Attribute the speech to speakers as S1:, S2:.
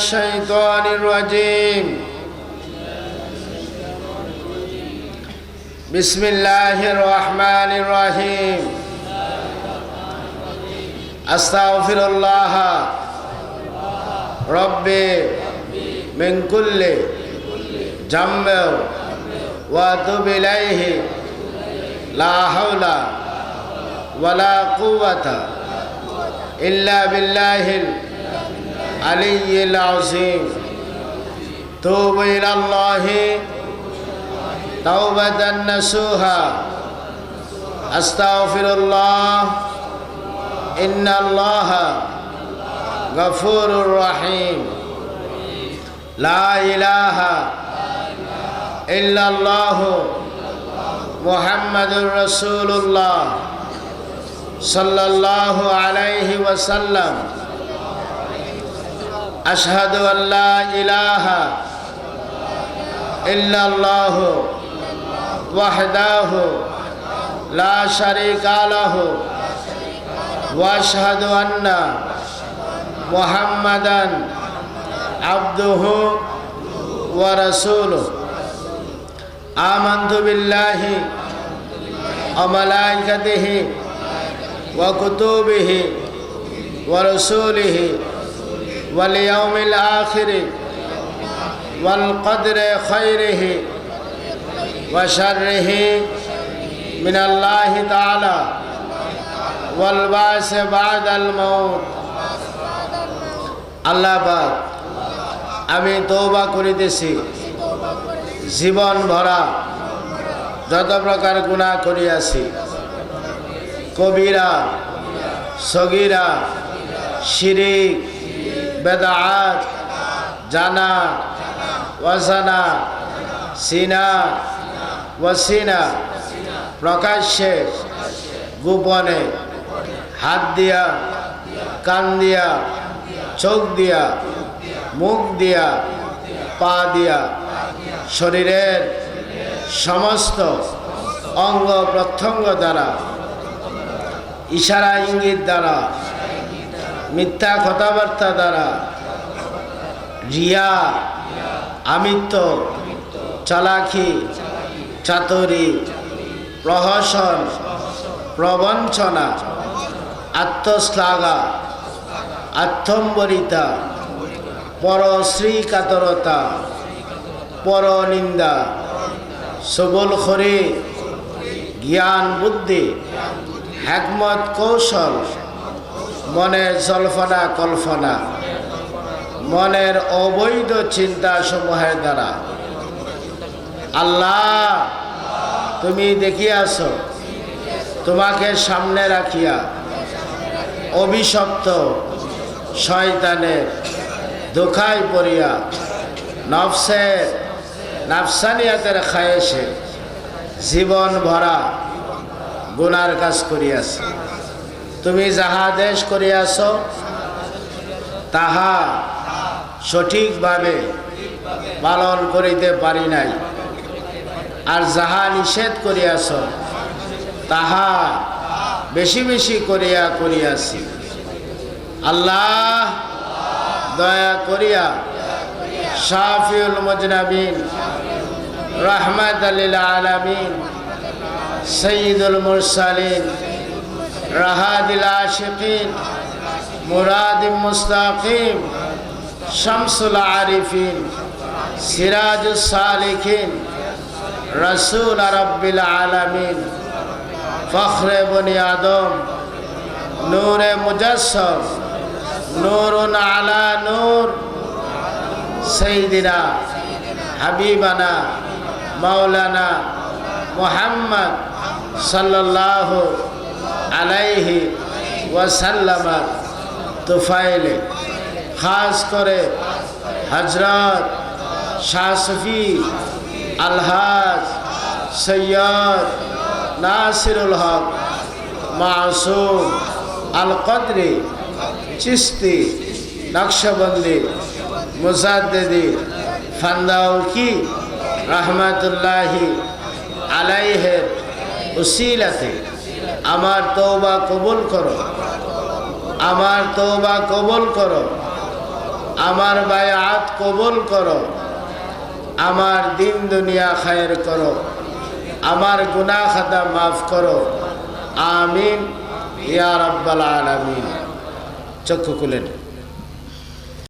S1: الشيطان الرجيم بسم الله الرحمن الرحيم أستغفر الله ربي من كل جنب وأتوب إليه لا حول ولا قوة إلا بالله العلي العظيم توب إلى الله توبة نسوها أستغفر الله إن الله غفور رحيم لا إله إلا الله محمد رسول الله صلى الله عليه وسلم أشهد أن لا إله إلا الله وحده لا شريك له وأشهد أن محمدا عبده ورسوله آمنت بالله وملائكته وكتبه ورسوله واليوم الاخر والقدر خيره وشره من الله تعالى والبعث بعد الموت আল্লাহ পাক আমি তৌবা করিতেছি জীবন ভরা যত প্রকার গুণা করিয়াছি কবিরা সগিরা শিরিক বেদাত, জানা, ওয়াসানা, সিনা, ওয়াসিনা, প্রকাশ্যে, গোপনে, হাত দিয়া, কান দিয়া, চোখ দিয়া, মুখ দিয়া, পা দিয়া, শরীরের সমস্ত অঙ্গ প্রত্যঙ্গ দ্বারা, ইশারা, ইঙ্গিত দ্বারা মিথ্যা কথাবার্তা দ্বারা রিয়া আমিত্ব, চালাকি, চাতরি, প্রহসন, প্রবঞ্চনা, আত্মশ্লাঘা, আত্মম্বরিতা, পরশ্রীকাতরতা, পরনিন্দা সবল খরে জ্ঞান বুদ্ধি হ্যাকমত কৌশল মনের জল্পনা, কল্পনা। মনের অবৈধ চিন্তা সমূহের দ্বারা। আল্লাহ, তুমি দেখিয়াছ, তোমাকে সামনে রাখিয়া অভিশপ্ত শয়তানের দুঃখায় পড়িয়া নফসের নাফসানিয়াতের খায়েছে জীবন ভরা গুনার কাজ করিয়াছ। তুমি যাহা দেশ করিয়াছ, তাহা সঠিকভাবে পালন করিতে পারি নাই। আর যাহা নিষেধ করিয়াছ, তাহা বেশি বেশি করিয়া করিয়াছি। আল্লাহ দয়া করিয়া শাফিউল মজনাবিন রহমত আলিল আলমিন সঈদুল মুরসালিন রাহাদিল আশিকিন মুরাদ মুস্তাকিম শামসুল আরিফিন সিরাজুস সালিকিন রসুল রব্বিল আলমিন ফখরে বনি আদম নূরে মুজস্সম নূরুন আলা নূর সৈদিনা হাবিবানা, মাওলানা মোহাম্মদ সাল্লাল্লাহু আলাইহি ওয়াসাল্লামা তুফাইলে খাস করে হজরত শাহ সফি, আলহাজ, সৈয়দ নাসিরুল হক, মাসুম আল কদরি চিস্তি, নকশবন্দি মুজাদ্দি ফান্দাউকি রহমতুল্লাহি আলাইহের উসিলাতে। আমার তৌবা কবুল করো। আমার তৌবা কবুল করো। আমার বায়াত কবুল করো। আমার দিন দুনিয়া খায়ের করো। আমার গুনাহ খাতা মাফ করো। আমিন। ইয়া রাব্বাল আলামিন। চক্ষু খুলেন।